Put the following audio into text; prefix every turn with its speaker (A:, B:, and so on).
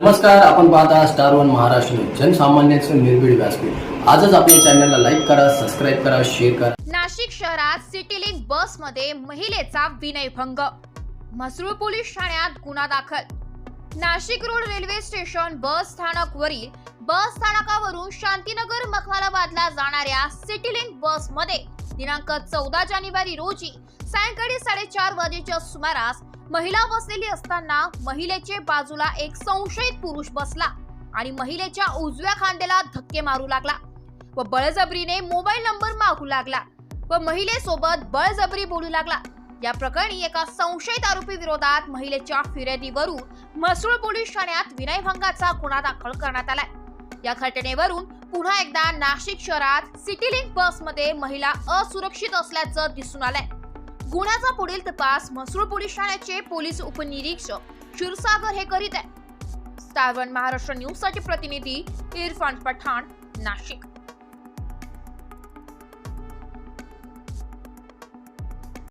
A: नमस्कार आपण पाहता स्टार वन महाराष्ट्र जनसामान्यांचं निर्भीड व्यासपीठ. आजच आपल्या चॅनलला लाईक करा सबस्क्राईब करा शेअर करा.
B: नाशिक शहरात सिटी लिंक बसमध्ये महिलेचा विनयभंग. म्हसरूळ पोलीस ठाण्यात गुन्हा दाखल. Nashik road railway station bus स्थानक वरील बस स्थानकावरून शांतीनगर मखमालाबादला जाणाऱ्या सिटी लिंक बसमध्ये दिनांक चौदा जानेवारी रोजी सायंकाळी साडेचार वाजेच्या सुमारास महिला बसलेली असताना महिलेचे बाजूला एक संशयित पुरुष बसला आणि महिलेच्या उजव्या खांद्याला धक्के मारू लागला व बळजबरीने मोबाईल नंबर मागू लागला व महिलेसोबत बळजबरी बोलू लागला. या प्रकरणी एका संशयित आरोपी विरोधात महिलेच्या फिर्यादीवरून म्हसूळ पोलीस ठाण्यात विनयभंगाचा गुन्हा दाखल करण्यात आलाय. या घटनेवरून पुन्हा एकदा नाशिक शहरात सिटी लिंक बसमध्ये महिला असुरक्षित असल्याचं दिसून आलंय. गुन्ह्याचा पुढील तपास म्हसरूळ पोलीस ठाण्याचे पोलीस उपनिरीक्षक क्षीरसागर हे करीत आहे स्टार महाराष्ट्र न्यूजसाठी प्रतिनिधी इरफान पठाण नाशिक.